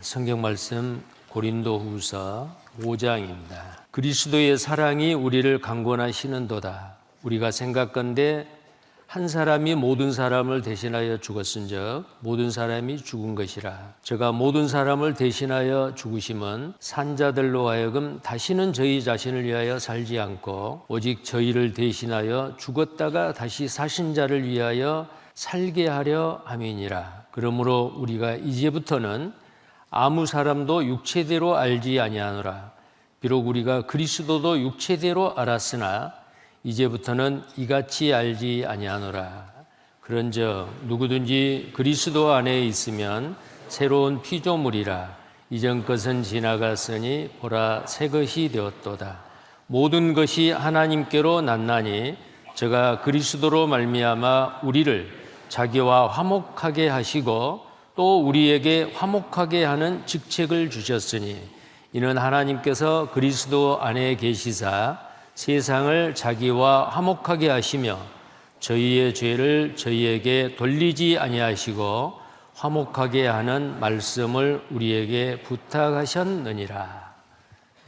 성경 말씀 고린도후서 5장입니다. 그리스도의 사랑이 우리를 강권하시는도다. 우리가 생각건대 한 사람이 모든 사람을 대신하여 죽었은즉 모든 사람이 죽은 것이라. 제가 모든 사람을 대신하여 죽으심은 산자들로 하여금 다시는 저희 자신을 위하여 살지 않고 오직 저희를 대신하여 죽었다가 다시 사신 자를 위하여 살게 하려 함이니라. 그러므로 우리가 이제부터는 아무 사람도 육체대로 알지 아니하노라. 비록 우리가 그리스도도 육체대로 알았으나 이제부터는 이같이 알지 아니하노라. 그런즉 누구든지 그리스도 안에 있으면 새로운 피조물이라. 이전 것은 지나갔으니 보라 새 것이 되었도다. 모든 것이 하나님께로 났나니 저가 그리스도로 말미암아 우리를 자기와 화목하게 하시고 또 우리에게 화목하게 하는 직책을 주셨으니 이는 하나님께서 그리스도 안에 계시사 세상을 자기와 화목하게 하시며 저희의 죄를 저희에게 돌리지 아니하시고 화목하게 하는 말씀을 우리에게 부탁하셨느니라.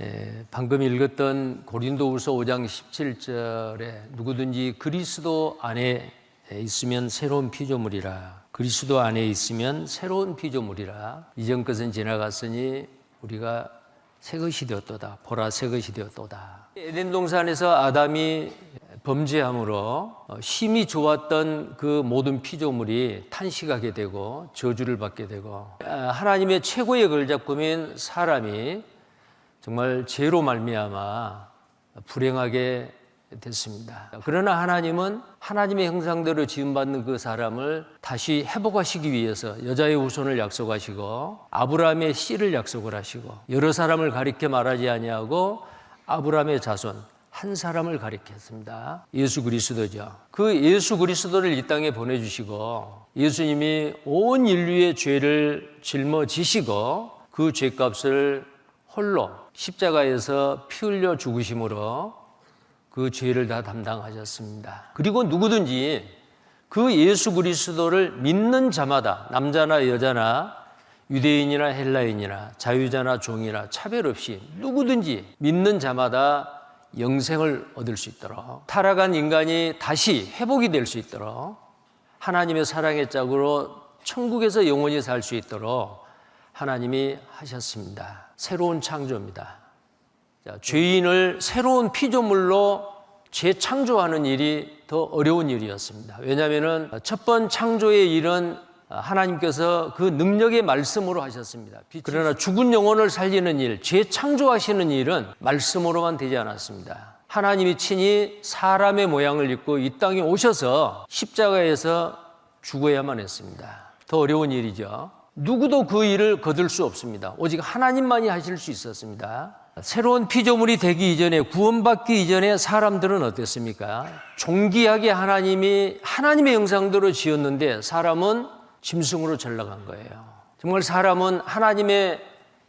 예, 방금 읽었던 고린도후서 5장 17절에 누구든지 그리스도 안에 있으면 새로운 피조물이라. 그리스도 안에 있으면 새로운 피조물이라. 이전 것은 지나갔으니 우리가 새 것이 되었도다. 보라 새 것이 되었도다. 에덴 동산에서 아담이 범죄함으로 심히 좋았던 그 모든 피조물이 탄식하게 되고 저주를 받게 되고 하나님의 최고의 걸작품인 사람이 정말 죄로 말미암아 불행하게 됐습니다. 그러나 하나님은 하나님의 형상대로 지음받는 그 사람을 다시 회복하시기 위해서 여자의 후손을 약속하시고 아브라함의 씨를 약속을 하시고 여러 사람을 가리켜 말하지 아니하고 아브라함의 자손 한 사람을 가리켰습니다. 예수 그리스도죠. 그 예수 그리스도를 이 땅에 보내주시고 예수님이 온 인류의 죄를 짊어지시고 그 죄값을 홀로 십자가에서 피 흘려 죽으심으로 그 죄를 다 담당하셨습니다. 그리고 누구든지 그 예수 그리스도를 믿는 자마다 남자나 여자나 유대인이나 헬라인이나 자유자나 종이나 차별 없이 누구든지 믿는 자마다 영생을 얻을 수 있도록 타락한 인간이 다시 회복이 될 수 있도록 하나님의 사랑의 짝으로 천국에서 영원히 살 수 있도록 하나님이 하셨습니다. 새로운 창조입니다. 자, 죄인을 새로운 피조물로 재창조하는 일이 더 어려운 일이었습니다. 왜냐하면 첫 번 창조의 일은 하나님께서 그 능력의 말씀으로 하셨습니다. 그러나 죽은 영혼을 살리는 일, 재창조하시는 일은 말씀으로만 되지 않았습니다. 하나님이 친히 사람의 모양을 입고 이 땅에 오셔서 십자가에서 죽어야만 했습니다. 더 어려운 일이죠. 누구도 그 일을 거둘 수 없습니다. 오직 하나님만이 하실 수 있었습니다. 새로운 피조물이 되기 이전에 구원받기 이전에 사람들은 어땠습니까? 존귀하게 하나님이 하나님의 형상대로 지었는데 사람은 짐승으로 전락한 거예요. 정말 사람은 하나님의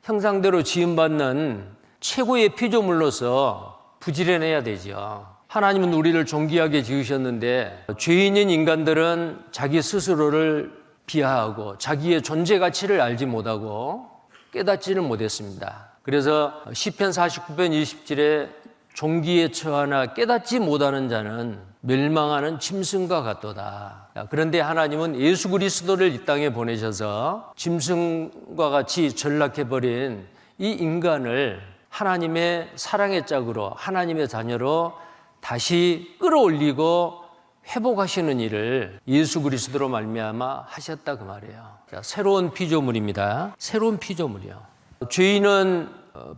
형상대로 지음받는 최고의 피조물로서 부지런해야 되죠. 하나님은 우리를 존귀하게 지으셨는데 죄인인 인간들은 자기 스스로를 비하하고 자기의 존재 가치를 알지 못하고 깨닫지를 못했습니다. 그래서 시편 49편 20절에 종기에 처하나 깨닫지 못하는 자는 멸망하는 짐승과 같도다. 그런데 하나님은 예수 그리스도를 이 땅에 보내셔서 짐승과 같이 전락해버린 이 인간을 하나님의 사랑의 짝으로 하나님의 자녀로 다시 끌어올리고 회복하시는 일을 예수 그리스도로 말미암아 하셨다 그 말이에요. 자, 새로운 피조물입니다. 새로운 피조물이요. 죄인은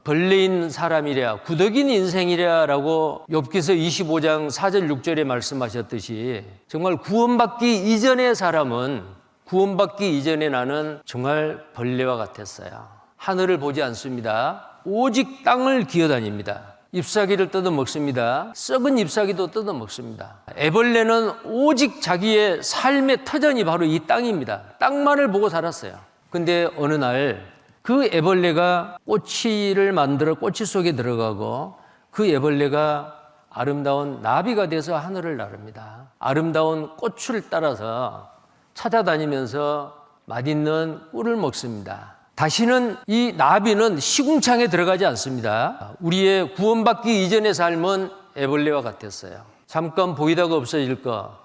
벌레인 사람이랴 구덕인 인생이랴라고 욥기서 25장 4절 6절에 말씀하셨듯이 정말 구원받기 이전의 사람은 구원받기 이전에 나는 정말 벌레와 같았어요. 하늘을 보지 않습니다. 오직 땅을 기어다닙니다. 잎사귀를 뜯어 먹습니다. 썩은 잎사귀도 뜯어 먹습니다. 애벌레는 오직 자기의 삶의 터전이 바로 이 땅입니다. 땅만을 보고 살았어요. 근데 어느 날 그 애벌레가 꼬치를 만들어 꼬치 속에 들어가고 그 애벌레가 아름다운 나비가 돼서 하늘을 나릅니다. 아름다운 꽃을 따라서 찾아다니면서 맛있는 꿀을 먹습니다. 다시는 이 나비는 시궁창에 들어가지 않습니다. 우리의 구원받기 이전의 삶은 애벌레와 같았어요. 잠깐 보이다가 없어질 거,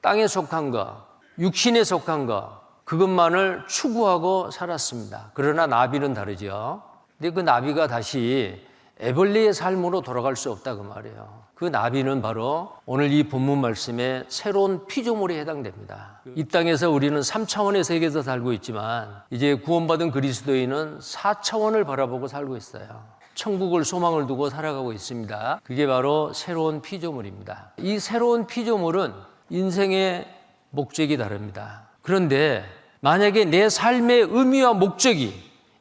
땅에 속한 거, 육신에 속한 거, 그것만을 추구하고 살았습니다. 그러나 나비는 다르죠. 근데 그 나비가 다시 애벌레의 삶으로 돌아갈 수 없다 그 말이에요. 그 나비는 바로 오늘 이 본문 말씀에 새로운 피조물에 해당됩니다. 이 땅에서 우리는 3차원의 세계에서 살고 있지만 이제 구원받은 그리스도인은 4차원을 바라보고 살고 있어요. 천국을 소망을 두고 살아가고 있습니다. 그게 바로 새로운 피조물입니다. 이 새로운 피조물은 인생의 목적이 다릅니다. 그런데 만약에 내 삶의 의미와 목적이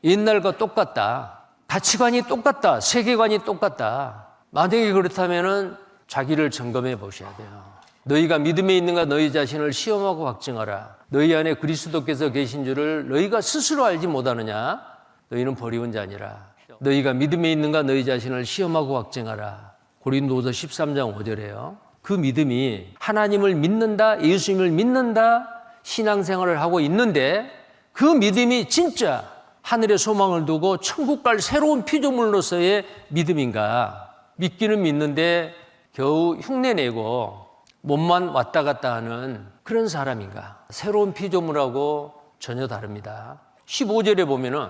옛날과 똑같다. 가치관이 똑같다. 세계관이 똑같다. 만약에 그렇다면은 자기를 점검해 보셔야 돼요. 너희가 믿음에 있는가 너희 자신을 시험하고 확증하라. 너희 안에 그리스도께서 계신 줄을 너희가 스스로 알지 못하느냐? 너희는 버리운 자니라. 너희가 믿음에 있는가 너희 자신을 시험하고 확증하라. 고린도서 13장 5절에요. 그 믿음이 하나님을 믿는다, 예수님을 믿는다, 신앙생활을 하고 있는데 그 믿음이 진짜 하늘의 소망을 두고 천국 갈 새로운 피조물로서의 믿음인가? 믿기는 믿는데 겨우 흉내내고 몸만 왔다 갔다 하는 그런 사람인가? 새로운 피조물하고 전혀 다릅니다. 15절에 보면은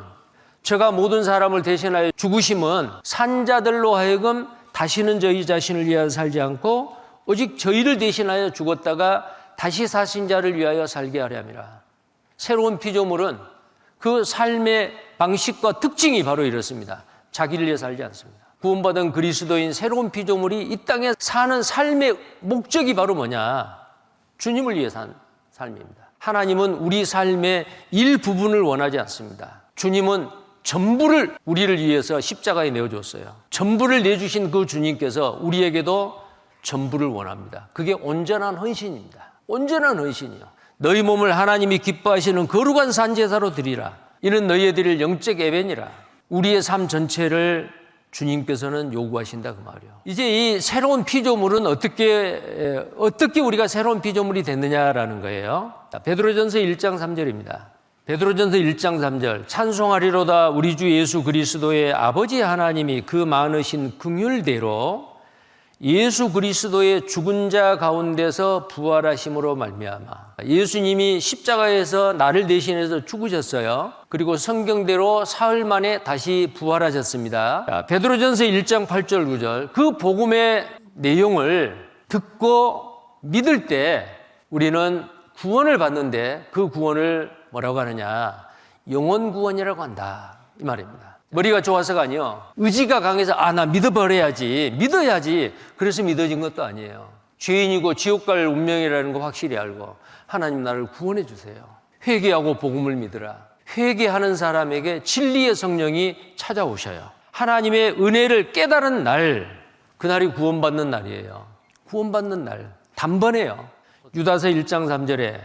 제가 모든 사람을 대신하여 죽으심은 산자들로 하여금 다시는 저희 자신을 위하여 살지 않고 오직 저희를 대신하여 죽었다가 다시 사신 자를 위하여 살게 하려 함이라. 새로운 피조물은 그 삶의 방식과 특징이 바로 이렇습니다. 자기를 위해 살지 않습니다. 구원받은 그리스도인 새로운 피조물이 이 땅에 사는 삶의 목적이 바로 뭐냐? 주님을 위해 산 삶입니다. 하나님은 우리 삶의 일부분을 원하지 않습니다. 주님은 전부를 우리를 위해서 십자가에 내어줬어요. 전부를 내주신 그 주님께서 우리에게도 전부를 원합니다. 그게 온전한 헌신입니다. 온전한 헌신이요. 너희 몸을 하나님이 기뻐하시는 거룩한 산제사로 드리라. 이는 너희에 드릴 영적 예배니라. 우리의 삶 전체를 주님께서는 요구하신다 그 말이요. 이제 이 새로운 피조물은 어떻게 어떻게 우리가 새로운 피조물이 됐느냐라는 거예요. 베드로전서 1장 3절입니다. 베드로전서 1장 3절 찬송하리로다 우리 주 예수 그리스도의 아버지 하나님이 그 많으신 긍휼대로 예수 그리스도의 죽은 자 가운데서 부활하심으로 말미암아 예수님이 십자가에서 나를 대신해서 죽으셨어요. 그리고 성경대로 사흘 만에 다시 부활하셨습니다. 자, 베드로전서 1장 8절 9절 그 복음의 내용을 듣고 믿을 때 우리는 구원을 받는데 그 구원을 뭐라고 하느냐 영원 구원이라고 한다 이 말입니다. 머리가 좋아서가 아니요. 의지가 강해서 아 나 믿어버려야지 믿어야지 그래서 믿어진 것도 아니에요. 죄인이고 지옥 갈 운명이라는 거 확실히 알고 하나님 나를 구원해 주세요. 회개하고 복음을 믿으라. 회개하는 사람에게 진리의 성령이 찾아오셔요. 하나님의 은혜를 깨달은 날 그날이 구원받는 날이에요. 구원받는 날 단번에요. 유다서 1장 3절에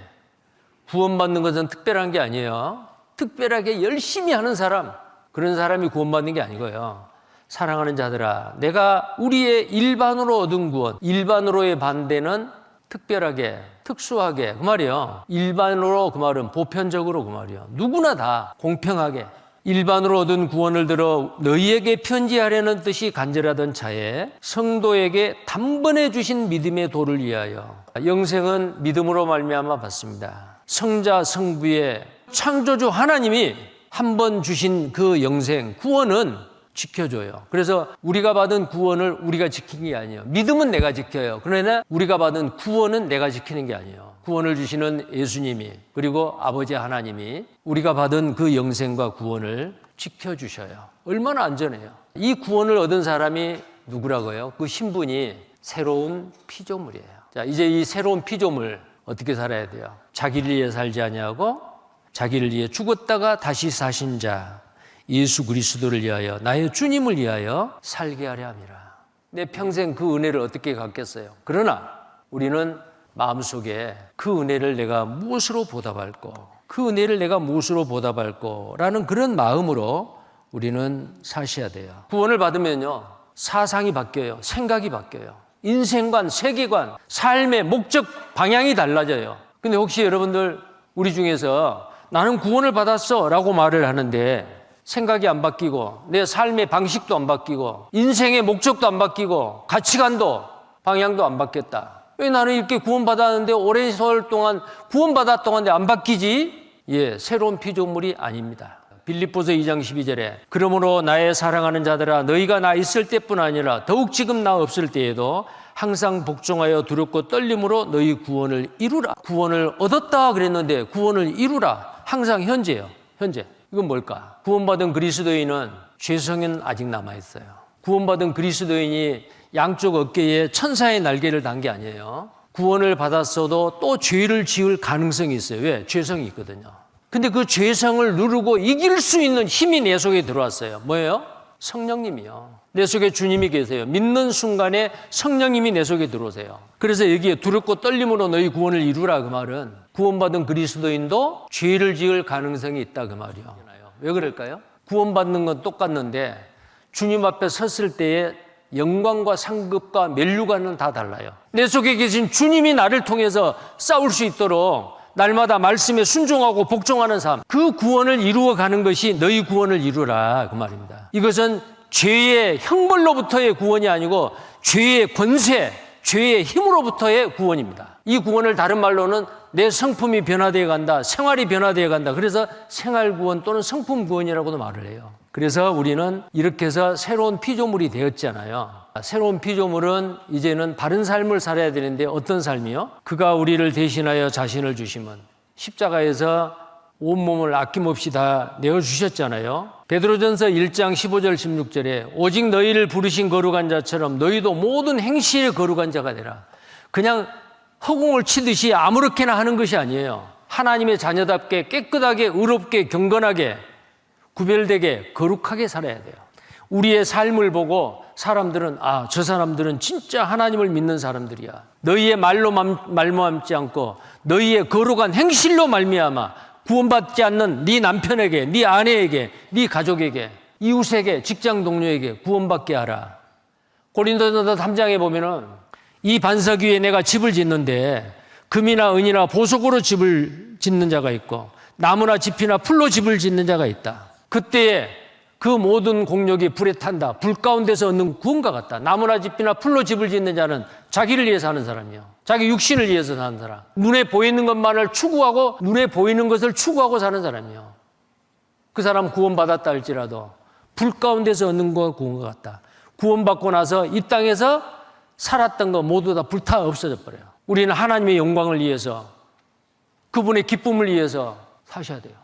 구원받는 것은 특별한 게 아니에요. 특별하게 열심히 하는 사람 그런 사람이 구원받는 게 아니고요. 사랑하는 자들아, 내가 우리의 일반으로 얻은 구원, 일반으로의 반대는 특별하게, 특수하게, 그 말이요. 일반으로 그 말은 보편적으로 그 말이요. 누구나 다 공평하게, 일반으로 얻은 구원을 들어 너희에게 편지하려는 뜻이 간절하던 차에 성도에게 단번에 주신 믿음의 도를 위하여 영생은 믿음으로 말미암아 받습니다. 성자 성부의 창조주 하나님이 한 번 주신 그 영생 구원은 지켜줘요. 그래서 우리가 받은 구원을 우리가 지킨 게 아니에요. 믿음은 내가 지켜요. 그러나 우리가 받은 구원은 내가 지키는 게 아니에요. 구원을 주시는 예수님이 그리고 아버지 하나님이 우리가 받은 그 영생과 구원을 지켜주셔요. 얼마나 안전해요. 이 구원을 얻은 사람이 누구라고요? 그 신분이 새로운 피조물이에요. 자, 이제 이 새로운 피조물 어떻게 살아야 돼요? 자기를 위해 살지 아니하고 자기를 위해 죽었다가 다시 사신 자 예수 그리스도를 위하여 나의 주님을 위하여 살게 하려 함이라. 내 평생 그 은혜를 어떻게 갖겠어요? 그러나 우리는 마음속에 그 은혜를 내가 무엇으로 보답할 거, 그 은혜를 내가 무엇으로 보답할 거라는 그런 마음으로 우리는 사셔야 돼요. 구원을 받으면요. 사상이 바뀌어요. 생각이 바뀌어요. 인생관, 세계관, 삶의 목적 방향이 달라져요. 근데 혹시 여러분들 우리 중에서 나는 구원을 받았어 라고 말을 하는데 생각이 안 바뀌고 내 삶의 방식도 안 바뀌고 인생의 목적도 안 바뀌고 가치관도 방향도 안 바뀌었다. 왜 나는 이렇게 구원받았는데 오랜 세월 동안 구원받았 동안데 안 바뀌지? 예, 새로운 피조물이 아닙니다. 빌립보서 2장 12절에 그러므로 나의 사랑하는 자들아 너희가 나 있을 때뿐 아니라 더욱 지금 나 없을 때에도 항상 복종하여 두렵고 떨림으로 너희 구원을 이루라. 구원을 얻었다 그랬는데 구원을 이루라. 항상 현재요. 현재. 이건 뭘까? 구원받은 그리스도인은 죄성은 아직 남아 있어요. 구원받은 그리스도인이 양쪽 어깨에 천사의 날개를 단 게 아니에요. 구원을 받았어도 또 죄를 지을 가능성이 있어요. 왜? 죄성이 있거든요. 근데 그 죄성을 누르고 이길 수 있는 힘이 내 속에 들어왔어요. 뭐예요? 성령님이요. 내 속에 주님이 계세요. 믿는 순간에 성령님이 내 속에 들어오세요. 그래서 여기에 두렵고 떨림으로 너희 구원을 이루라 그 말은 구원받은 그리스도인도 죄를 지을 가능성이 있다 그 말이요. 왜 그럴까요? 구원받는 건 똑같는데 주님 앞에 섰을 때에 영광과 상급과 멸류관은 다 달라요. 내 속에 계신 주님이 나를 통해서 싸울 수 있도록 날마다 말씀에 순종하고 복종하는 삶. 그 구원을 이루어 가는 것이 너희 구원을 이루라. 그 말입니다. 이것은 죄의 형벌로부터의 구원이 아니고 죄의 권세, 죄의 힘으로부터의 구원입니다. 이 구원을 다른 말로는 내 성품이 변화되어 간다, 생활이 변화되어 간다. 그래서 생활 구원 또는 성품 구원이라고도 말을 해요. 그래서 우리는 이렇게 해서 새로운 피조물이 되었잖아요. 새로운 피조물은 이제는 바른 삶을 살아야 되는데 어떤 삶이요? 그가 우리를 대신하여 자신을 주시면 십자가에서 온몸을 아낌없이 다 내어주셨잖아요. 베드로전서 1장 15절 16절에 오직 너희를 부르신 거룩한 자처럼 너희도 모든 행실에 거룩한 자가 되라. 그냥 허공을 치듯이 아무렇게나 하는 것이 아니에요. 하나님의 자녀답게 깨끗하게 의롭게 경건하게 구별되게 거룩하게 살아야 돼요. 우리의 삶을 보고 사람들은 아, 저 사람들은 진짜 하나님을 믿는 사람들이야. 너희의 말로 말모함지 않고 너희의 거룩한 행실로 말미암아 구원받지 않는 네 남편에게, 네 아내에게, 네 가족에게, 이웃에게, 직장 동료에게 구원받게 하라. 고린도전서 3장에 보면은 이 반석 위에 내가 집을 짓는데 금이나 은이나 보석으로 집을 짓는 자가 있고 나무나 집이나 풀로 집을 짓는 자가 있다. 그때에 그 모든 공력이 불에 탄다. 불 가운데서 얻는 구원과 같다. 나무나 집이나 풀로 집을 짓는 자는 자기를 위해서 하는 사람이요. 자기 육신을 위해서 사는 사람. 눈에 보이는 것만을 추구하고 눈에 보이는 것을 추구하고 사는 사람이요. 그 사람 구원받았다 할지라도 불 가운데서 얻는 거 구원과 같다. 구원받고 나서 이 땅에서 살았던 거 모두 다 불타 없어져 버려요. 우리는 하나님의 영광을 위해서 그분의 기쁨을 위해서 사셔야 돼요.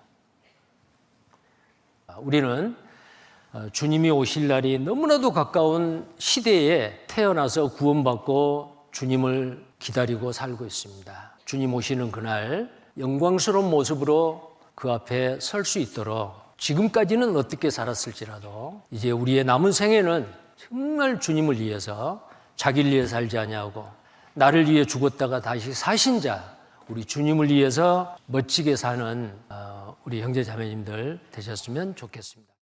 우리는 어, 주님이 오실 날이 너무나도 가까운 시대에 태어나서 구원받고 주님을 기다리고 살고 있습니다. 주님 오시는 그날 영광스러운 모습으로 그 앞에 설 수 있도록 지금까지는 어떻게 살았을지라도 이제 우리의 남은 생애는 정말 주님을 위해서 자기를 위해 살지 아니하고 나를 위해 죽었다가 다시 사신 자 우리 주님을 위해서 멋지게 사는 어, 우리 형제 자매님들 되셨으면 좋겠습니다.